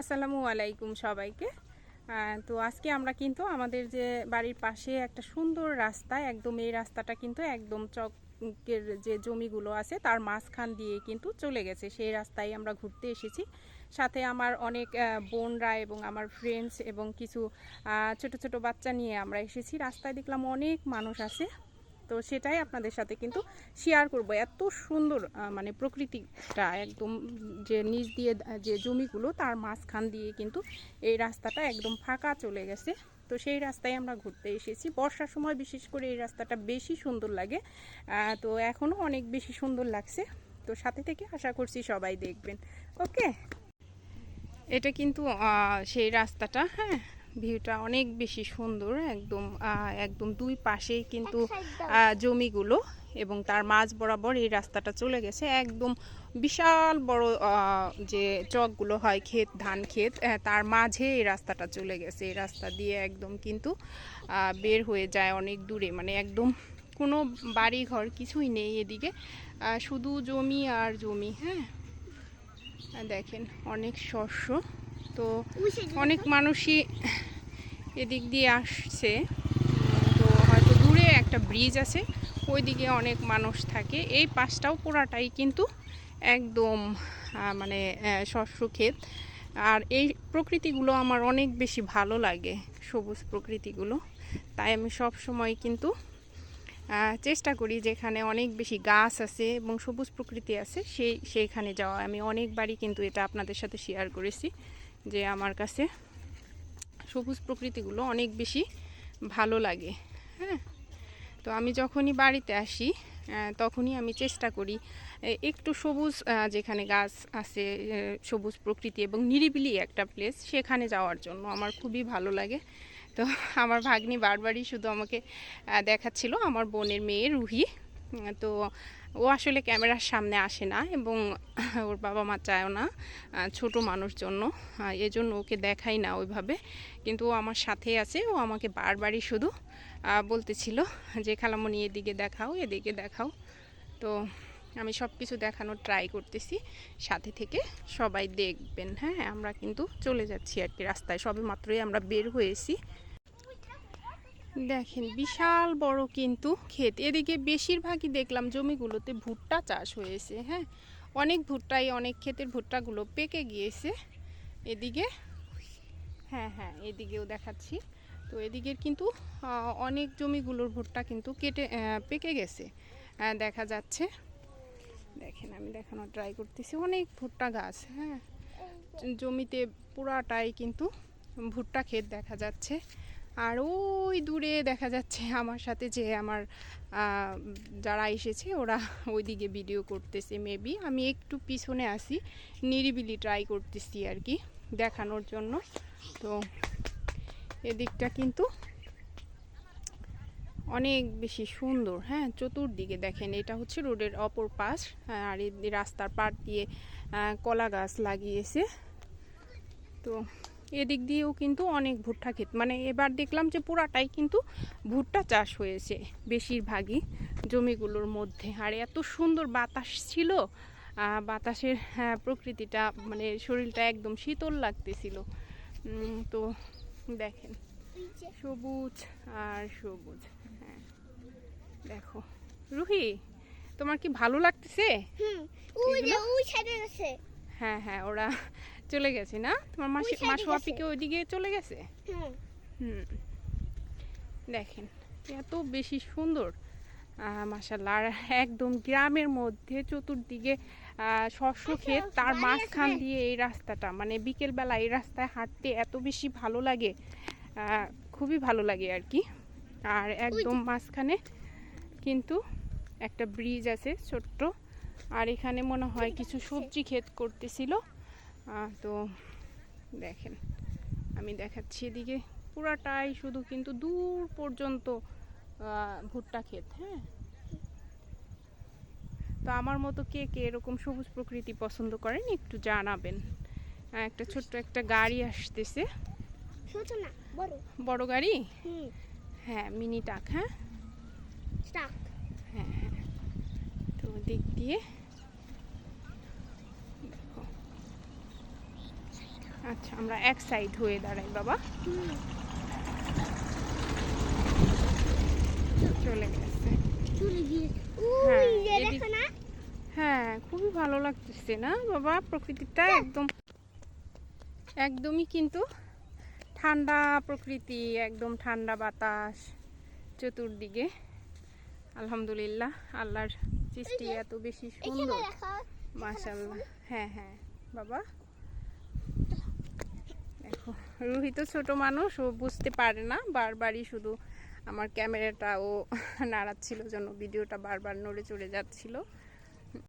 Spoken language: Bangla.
আসসালামু আলাইকুম সবাইকে। তো আজকে আমরা কিন্তু আমাদের যে বাড়ির পাশে একটা সুন্দর রাস্তা, একদম এই রাস্তাটা কিন্তু একদম চকের যে জমিগুলো আছে তার মাঝখান দিয়ে কিন্তু চলে গেছে। সেই রাস্তায় আমরা ঘুরতে এসেছি। সাথে আমার অনেক বোনরা এবং আমার ফ্রেন্ডস এবং কিছু ছোট ছোট বাচ্চা নিয়ে আমরা এসেছি। রাস্তায় দেখলাম অনেক মানুষ আছে। তো সেটাই আপনাদের সাথে কিন্তু শেয়ার করব। এত সুন্দর মানে প্রকৃতিটা একদম যে নিচ দিয়ে, যে জমিগুলো, তার মাঝখান দিয়ে কিন্তু এই রাস্তাটা একদম ফাঁকা চলে গেছে। তো সেই রাস্তায় আমরা ঘুরতে এসেছি। বর্ষার সময় বিশেষ করে এই রাস্তাটা বেশি সুন্দর লাগে। তো এখনও অনেক বেশি সুন্দর লাগছে। তো সাথে থেকে আশা করছি সবাই দেখবেন। ওকে? এটা কিন্তু সেই রাস্তাটা হ্যাঁ? ভিউটা অনেক বেশি সুন্দর একদম একদম দুই পাশেই কিন্তু জমিগুলো এবং তার মাঝ বরাবর এই রাস্তাটা চলে গেছে। একদম বিশাল বড় যে চকগুলো হয় ক্ষেত ধান ক্ষেত তার মাঝে এই রাস্তাটা চলে গেছে। এই রাস্তা দিয়ে একদম কিন্তু বের হয়ে যায় অনেক দূরে। মানে একদম কোনো বাড়ি ঘর কিছুই নেই এদিকে। শুধু জমি আর জমি হ্যাঁ? দেখেন অনেক শস্য। তো অনেক মানুষই এদিক দিয়ে আসছে। তো হয়তো দূরে একটা ব্রিজ আছে, ওইদিকে অনেক মানুষ থাকে। এই পাশটাও পুরাটাই কিন্তু একদম মানে শস্য ক্ষেত। আর এই প্রকৃতিগুলো আমার অনেক বেশি ভালো লাগে, সবুজ প্রকৃতিগুলো। তাই আমি সব সময় কিন্তু চেষ্টা করি যেখানে অনেক বেশি গাছ আছে এবং সবুজ প্রকৃতি আছে, সেই, সেইখানে যাওয়া। আমি অনেকবারই কিন্তু এটা আপনাদের সাথে শেয়ার করেছি যে আমার কাছে সবুজ প্রকৃতিগুলো অনেক বেশি ভালো লাগে হ্যাঁ? তো আমি যখনই বাড়িতে আসি তখনই আমি চেষ্টা করি একটু সবুজ যেখানে গাছ আছে সবুজ প্রকৃতি এবং নিরিবিলি একটা প্লেস সেখানে যাওয়ার জন্য আমার খুবই ভালো লাগে। তো আমার ভাগ্নি বারবারই শুধু আমাকে দেখাচ্ছিল, আমার বোনের মেয়ে রুহি। তো ও আসলে ক্যামেরার সামনে আসে না এবং ওর বাবা মা চায়ও না ছোট মানুষ জন্য। এজন্য ওকে দেখাই না ওইভাবে। কিন্তু ও আমার সাথে আছে, ও আমাকে বারবারই শুধু বলতেছিল যে খালামণি এদিকে দেখাও এদিকে দেখাও। তো আমি সব কিছু দেখানোর ট্রাই করতেছি। সাথে থেকে সবাই দেখবেন হ্যাঁ? আমরা কিন্তু চলে যাচ্ছি আর কি রাস্তায়। সবে মাত্রই আমরা বের হয়েছি। দেখেন, বিশাল বড় কিন্তু ক্ষেত। এদিকে বেশিরভাগই দেখলাম জমিগুলোতে ভুট্টা চাষ হয়েছে হ্যাঁ? অনেক ভুট্টাই, অনেক ক্ষেতের ভুট্টাগুলো পেকে গিয়েছে। এদিকে হ্যাঁ হ্যাঁ এদিকেও দেখাচ্ছি। তো এদিকের কিন্তু অনেক জমিগুলোর ভুট্টা কিন্তু কেটে পেকে গেছে। দেখা যাচ্ছে, দেখেন, আমি দেখানোর ট্রাই করতেছি, অনেক ভুট্টা গাছ হ্যাঁ? জমিতে পুরাটাই কিন্তু ভুট্টা ক্ষেত দেখা যাচ্ছে। আর ওই দূরে দেখা যাচ্ছে আমার সাথে যে আমার যারা এসেছে ওরা ওইদিকে ভিডিও করতেছে মেবি আমি একটু পিছনে আসি নিরিবিলি ট্রাই করতেছি আর কি দেখানোর জন্য। তো এদিকটা কিন্তু অনেক বেশি সুন্দর হ্যাঁ চতুর্দিকে দেখেন, এটা হচ্ছে রোডের অপর পাশ, আর রাস্তার পাড় দিয়ে কলা গাছ লাগিয়েছে। তো এদিক দিয়েও কিন্তু অনেক ভুট্টা ক্ষেত। মানে এবার দেখলাম যে পুরাটাই কিন্তু ভুট্টা চাষ হয়েছে বেশিরভাগই জমিগুলোর মধ্যে। আর এত সুন্দর বাতাস ছিল বাতাসের হ্যাঁ, প্রকৃতিটা মানে শরীরটা একদম শীতল লাগতেছিল। তো দেখেন সবুজ আর সবুজ হ্যাঁ। দেখো রুহি তোমার কি ভালো লাগতেছে? হ্যাঁ হ্যাঁ ওরা চলে গেছে না? তোমার মাসি মাসু আপিকে ওইদিকে চলে গেছে? হুম। দেখেন এত বেশি সুন্দর। মাসাল্লাহ আর একদম গ্রামের মধ্যে চতুর্দিকে শস্য ক্ষেত তার মাঝখান দিয়ে এই রাস্তাটা। মানে বিকেলবেলা এই রাস্তায় হাঁটতে এত বেশি ভালো লাগে খুবই ভালো লাগে আর কি। আর একদম মাঝখানে কিন্তু একটা ব্রিজ আছে ছোট্ট। আর এখানে মনে হয় কিছু সবজি ক্ষেত করতেছিল। তো দেখেন আমি দেখাচ্ছি এদিকে। পুরাটাই শুধু কিন্তু দূর পর্যন্ত ভুট্টা ক্ষেত হ্যাঁ? তো আমার মতো কে কে এরকম সবুজ প্রকৃতি পছন্দ করেন একটু জানাবেন। একটা ছোট্ট একটা গাড়ি আসতেছে। বড়। গাড়ি? হ্যাঁ মিনি টাক হ্যাঁ? হ্যাঁ হ্যাঁ। তো দিক দিয়ে আচ্ছা আমরা এক সাইড হয়ে দাঁড়াই বাবা। চলে গেছে। হ্যাঁ, হ্যাঁ খুবই ভালো লাগতেছে না বাবা? প্রকৃতিটা একদম একদমই কিন্তু ঠান্ডা প্রকৃতি একদম ঠান্ডা বাতাস চতুর্দিকে। আলহামদুলিল্লাহ আল্লাহর সৃষ্টি এত বেশি সুন্দর। মাশাল্লাহ হ্যাঁ হ্যাঁ বাবা? রুহি তো ছোট মানুষ, ও বুঝতে পারে না। বারবারই শুধু আমার ক্যামেরাটা ও নাড়াচ্ছিল জন্য ভিডিওটা বারবার নড়ে চড়ে যাচ্ছিল।